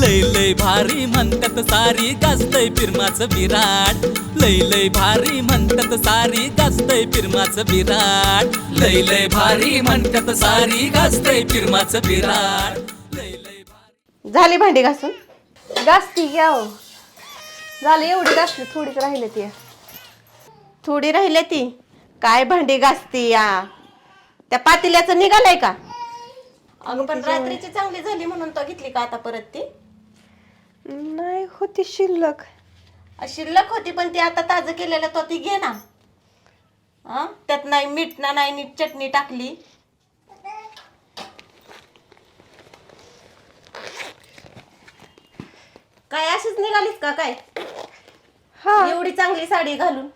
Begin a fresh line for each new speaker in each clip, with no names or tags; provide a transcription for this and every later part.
लय लय भारी म्हणतात सारी गाजतय फिरमाचं विराट. लय लय भारी म्हणतात सारी गाजतय फिरमाचं विराट. लय लय भारी म्हणतात सारी गाजतय फिरमाचं विराट. लय लय
झाली भांडी घासून?
गाजती घ्या हो झाली एवढी गासली थोडीच राहिले ती.
थोडी राहिली ती? काय भांडी घासती या? त्या पातेल्याचं निघालंय का? अगं पण रात्रीची चांगली झाली म्हणून तो घेतली का आता परत ती?
नाही होती शिल्लक.
शिल्लक होती पण ती आता ताजं केलेलं तो ती घे ना. हं? त्यात नाही मीठ ना नाही नीट चटणी टाकली. काय अशीच निघालीस का काय?
हा.
एवढी चांगली साडी घालून.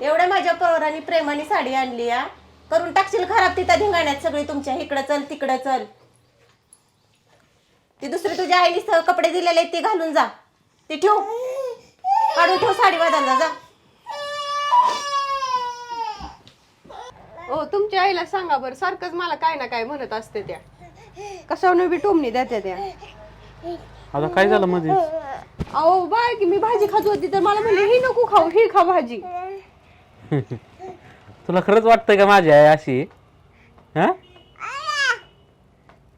एवढ्या माझ्या पवारांनी प्रेमाने साडी आणली या करून टाकशील खराब तिथं धिंगाण्यात सगळी तुमच्या इकडं चल तिकडं चल. ती दुसरी तुझ्या आईने स- कपडे दिलेले आहेत ते घालून जा. ती ठेव. काढून ठेव साडी बदलला जा.
ओ तुमच्या आईला सांगा बरं सारखंच मला काय ना काय म्हणत असते त्या. कशावर बी टोमणी देत्या त्या?
आता काय झालं मध्ये
अहो बाय की मी भाजी खात होती तर मला म्हणले ही नको खाऊ ही खा भाजी.
तुला खरंच वाटतंय का माझी आहे अशी? हा?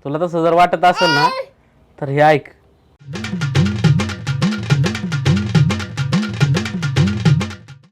तुला तसं जर वाटत असेल ना तर हे ऐक.